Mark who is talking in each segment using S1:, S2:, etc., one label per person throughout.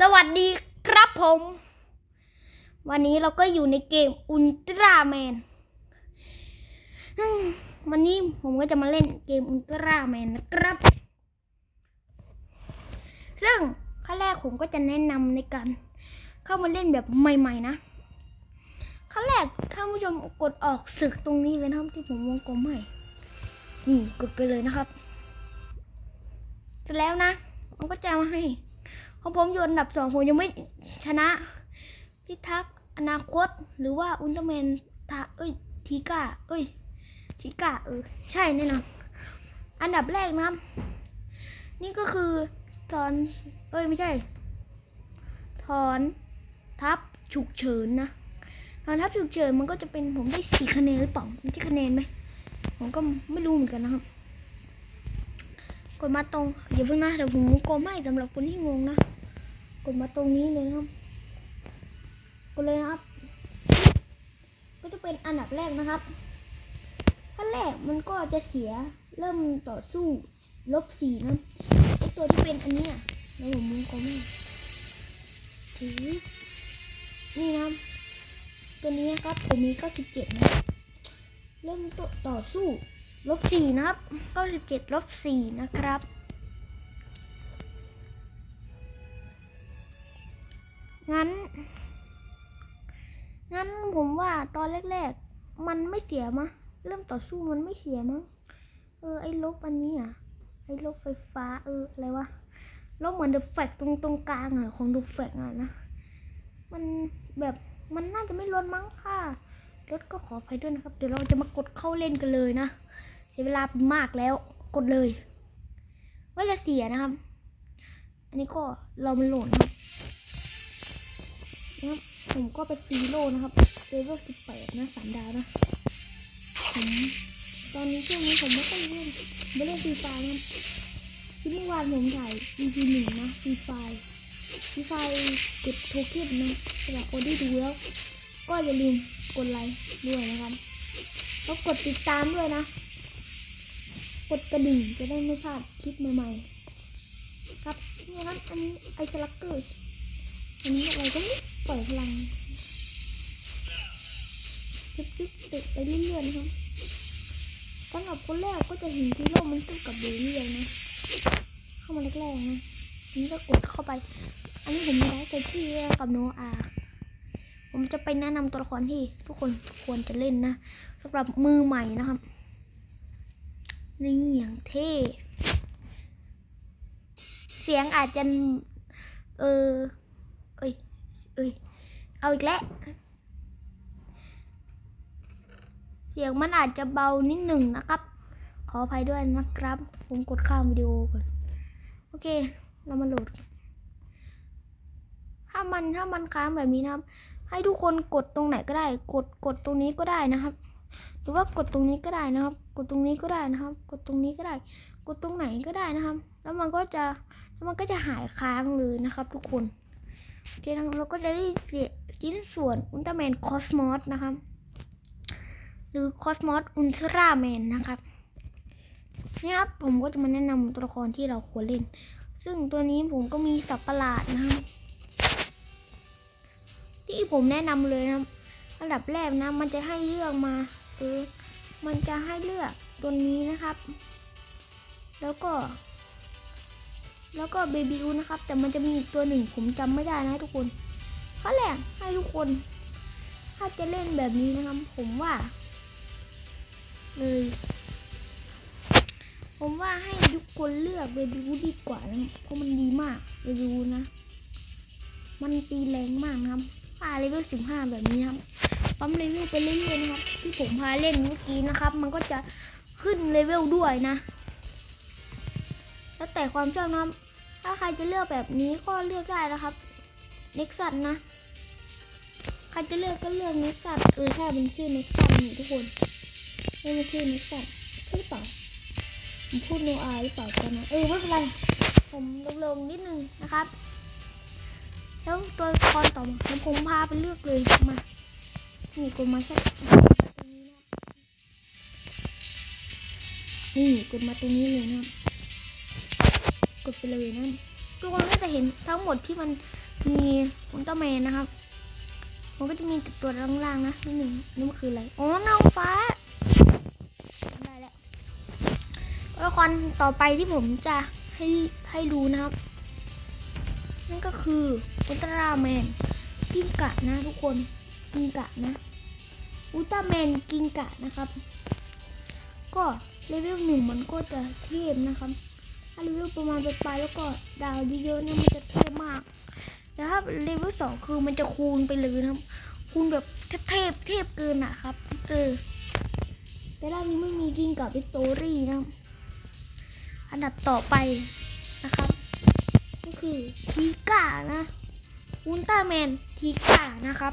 S1: สวัสดีครับผม วันนี้เราก็อยู่ในเกมอุลตร้าแมนวันนี้ผมก็จะมาเล่นเกมอุลตร้าแมนนะครับ ซึ่งขั้นแรกผมก็จะแนะนำในการ เข้ามาเล่นแบบใหม่ ๆ นะขั้นแรกท่านผู้ชมกดออกศึกตรงนี้เลยนะครับที่ผมวงกลมให้นี่กดไปเลยนะครับเสร็จแล้วนะ มันก็จะมาให้ ของผมอยู่อันดับสองผมยังไม่ชนะ พิทักษ์อนาคต หรือว่าอุลตร้าแมนทาเอ้ยทีก้าเอ้ยทีก้าเออใช่แน่นอนอันดับแรกนะนี่ก็คือถอน เอ้ยไม่ใช่ ถอนทับฉุกเฉินนะถอนทับฉุกเฉินมันก็จะเป็นผมได้สี่คะแนนหรือเปล่ามันจะคะแนนไหมผมก็ไม่รู้เหมือนกันนะครับกดมาตรงอย่าเพิ่งนะเดี๋ยวผมวงกลมให้สำหรับคนที่งงนะ กดมาตรงนี้เลยครับกดเลยนะครับ ก็จะเป็นอันดับแรกนะครับขั้นแรกมันก็จะเสียเริ่มต่อสู้ลบสี่นะไอตัวที่เป็นอันเนี้ยแล้วผมวงกลมให้ถือนี่นะตัวนี้ครับผมมีเก้าสิบเจ็ดนะเริ่มต่อต่อสู้ลบสี่นะครับเก้าสิบเจ็ดลบสี่นะครับ งั้น งั้นผมว่าตอนแรกๆ มันไม่เสียมะ เริ่มต่อสู้มันไม่เสียมั้ง เออ ไอ้ลบอันนี้อะ ไอ้ลบไฟฟ้า เออ อะไรวะ ลบเหมือนเดอะแฟกตรงตรงกลางอะของเดอะแฟกอะนะ มันแบบมันน่าจะไม่ลดมั้งค่ะลดก็ขออภัยด้วยนะครับ เดี๋ยวเราจะมากดเข้าเล่นกันเลยนะเสียเวลามากแล้ว กดเลย ว่าจะเสียนะครับ อันนี้ก็เรอมันโหลดนะ นะครับ ผมก็ไปซีโร่นะครับเลเวลสิบแปดนะสามดาวนะผมตอนนี้ช่วงนี้ผมไม่ค่อยเล่นไม่เล่นฟรีไฟนะครับที่เมื่อวานผมถ่าย EP หนึ่งนะฟรีไฟฟรีไฟเก็บโทเค็นนะสำหรับคนที่ดูแล้ว ก็อย่าลืมกดไลค์ด้วยนะครับแล้วกดติดตามด้วยนะ กดกระดิ่งจะได้ไม่พลาดคลิปใหม่ๆ ครับนี่ครับอันนี้ไอสลักเกอร์อันนี้อะไรก็ไม่ ปล่อยพลังจุ๊บจุ๊บติดไปเรื่อยๆนะครับสำหรับคนแรกก็จะเห็นที่โลกมันตู้กับเบเรียนะ เข้ามาแรกๆนะอันนี้ก็กดเข้าไป อันนี้ผมไม่ได้แต่ที่กับโนอาผมจะไปแนะนำตัวละครที่ทุกคนควรจะเล่นนะสำหรับมือใหม่นะครับนี่อย่างเท่เสียงอาจจะ เออ เอ้ย เอาอีกแล้ว เสียงมันอาจจะเบานิดหนึ่งนะครับ ขออภัยด้วยนะครับ ผมกดข้ามวิดีโอก่อน โอเค เรามาโหลด ถ้ามันถ้ามันค้างแบบนี้นะครับ ให้ทุกคนกดตรงไหนก็ได้ กดกดตรงนี้ก็ได้นะครับ หรือว่ากดตรงนี้ก็ได้นะครับ กดตรงนี้ก็ได้นะครับ กดตรงนี้ก็ได้ กดตรงไหนก็ได้นะครับ แล้วมันก็จะแล้วมันก็จะหายค้างเลยนะครับ ทุกคน โอเคนะครับเราก็จะได้เสียชิ้นส่วนอุลตร้าแมนคอสมอสนะครับ หรือคอสมอสอุลตร้าแมนนะครับนี่ครับผมก็จะมาแนะนำตัวละครที่เราควรเล่น ซึ่งตัวนี้ผมก็มีสับประหลาดนะครับที่ผมแนะนำเลยนะอันดับแรกนะ มันจะให้เลือกมาเออมันจะให้เลือกตัวนี้นะครับ แล้วก็ แล้วก็เบบี้อูนะครับ แต่มันจะมีอีกตัวหนึ่งผมจำไม่ได้นะทุกคนข้อแรกให้ทุกคน ถ้าจะเล่นแบบนี้นะครับ ผมว่าเลยผมว่าให้ทุกคนเลือกเบบี้อูดีกว่านะเพราะมันดีมากเบบี้อูนะ มันตีแรงมากนะครับป่าเลเวลสิบห้าแบบนี้ครับปั๊มเลเวลไปเรื่อยๆนะครับ ที่ผมพาเล่นเมื่อกี้นะครับ มันก็จะขึ้นเลเวลด้วยนะ แล้วแต่ความชอบนะครับ ถ้าใครจะเลือกแบบนี้ก็เลือกได้นะครับเน็กซัสนะ ใครจะเลือกก็เลือกเน็กซัสเออใช่เป็นชื่อเน็กซัสนี่ทุกคนไม่เป็นชื่อเน็กซัสใช่หรือเปล่าผมพูดโนอาหรือเปล่ากันนะเออไม่เป็นไรผมลงๆนิดนึงนะครับแล้วตัวละครต่อมาผมพาไปเลือกเลยมา นี่กดมาแค่ตรงนี้นี่กดมาตรงนี้เลยนะ กดไปเลยนะทุกคนก็จะเห็นทั้งหมดที่มันมีอุลตร้าแมนนะครับ มันก็จะมีตัวล่างๆนะนิดหนึ่งนี่มันคืออะไรอ๋อนางฟ้าได้แล้วละครต่อไปที่ผมจะให้ให้ดูนะครับ นั่นก็คืออุลตร้าแมนกิงกะนะทุกคนกิงกะนะอุลตร้าแมนกิงกะนะครับ ก็เลเวลหนึ่งมันก็จะเทพนะครับ ถ้าเลเวลประมาณไปลายๆแล้วก็ดาวเยอะๆเนี่ยมันจะเทพมากแต่ถ้าเลเวลสองคือมันจะคูณไปเลยนะครับ คูณแบบเทพเทพเกินอะครับเออแต่ด้านนี้ไม่มีกิงกับวิตตอรี่นะอันดับต่อไปนะครับ ก็คือทีก้านะอุลตร้าแมนทีก้านะครับ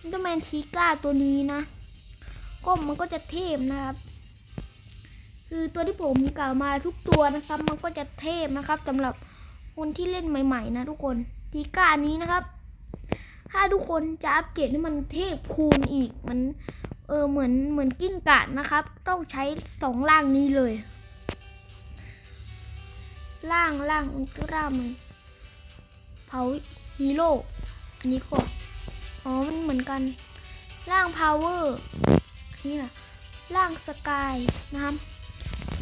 S1: อุลตร้าแมนทีก้าตัวนี้นะก็มันก็จะเทพนะครับ คือตัวที่ผมกล่าวมาทุกตัวนะครับ มันก็จะเทพนะครับสำหรับคนที่เล่นใหม่ ๆ นะทุกคนทีก้านี้นะครับ ถ้าทุกคนจะอัปเกรดให้มันเทพคูณอีกมันเออเหมือนเหมือนกิ้งก่านะครับ ต้องใช้สองล่างนี้เลยล่างล่างอุลตร้ามันเผาฮีโร่อันนี้ก็อ๋อมันเหมือนกันล่างพาวเวอร์นี่แหละล่างสกายนะครับ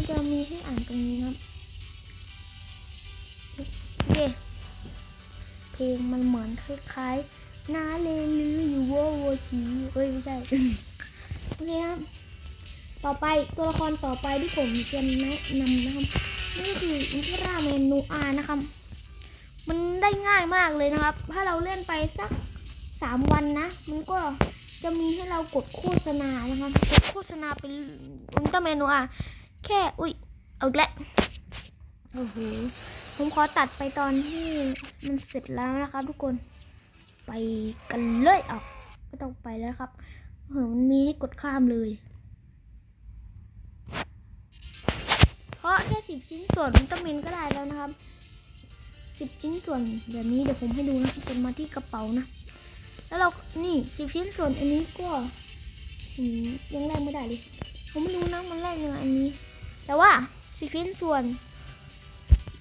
S1: จะมีให้อ่านตรงนี้ครับเคเพลงมันเหมือนคล้ายๆนาเลลืออยู่วโวชีเอ้ยไม่ใช่โอเคครับ ต่อไปตัวละครต่อไปที่ผมจะแนะนำนะครับนั่ก็คืออุลตร้าแมนูอานะครับ มันได้ง่ายมากเลยนะครับ ถ้าเราเล่นไปสักสามวันนะ มันก็จะมีให้เรากดโฆษณานะครับ กดโฆษณาเป็นอุลตร้าแมนนูอา แค่ อุ้ย เอาอีกแล้วโอ้โห ผมขอตัดไปตอนที่มันเสร็จแล้วนะครับ ทุกคน ไปกันเลยเอาไม่ต้องไปแล้วครับเออมันมีให้กดข้ามเลย เพราะแค่สิบชิ้นส่วนอุลตร้าแมนก็ได้แล้วนะครับสิบชิ้นส่วนแบบนี้เดี๋ยวผมให้ดูนะเป็นมาที่กระเป๋านะ แล้วเรานี่สิบชิ้นส่วนอันนี้ก็ยังแลกไม่ได้เลย ผมไม่รู้นะมันแลกยังไงอันนี้ แต่ว่าสิชิ้นส่วน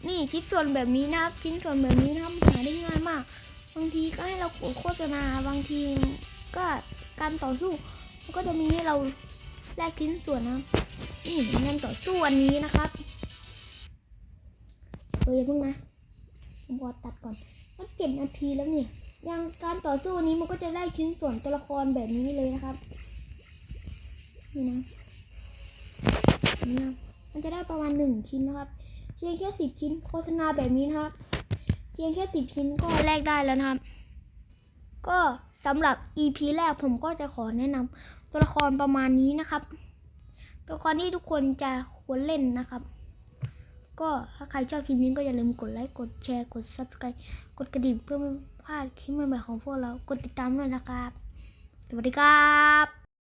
S1: นี่ชิ้นส่วนแบบนี้นะครับ ชิ้นส่วนแบบนี้นะครับหาได้ง่ายมาก บางทีก็ให้เรากดโฆษณาบางทีก็การต่อสู้มันก็จะมีให้เราแลกชิ้นส่วนนะนี่งานต่อสู้อันนี้นะครับเอออย่าเพิ่งนะผมขอตัดก่อนมันเจ็ดนาทีแล้วเนี่ยอย่างการต่อสู้นี้มันก็จะได้ชิ้นส่วนตัวละครแบบนี้เลยนะครับ นี่นะนี่นะ มันจะได้ประมาณหนึ่งชิ้นนะครับ เพียงแค่สิบชิ้นโฆษณาแบบนี้นะครับ เพียงแค่สิบชิ้นก็แลกได้แล้วนะครับ ก็สำหรับ EP แรกผมก็จะขอแนะนำตัวละครประมาณนี้นะครับ ตัวละครที่ทุกคนจะควรเล่นนะครับ ก็ถ้าใครชอบคลิปนี้ก็อย่าลืมกดไลค์ กดแชร์ กด subscribe กดกระดิ่งเพื่อไม่พลาดคลิปใหม่ๆของพวกเรา กดติดตามด้วยนะครับ สวัสดีครับ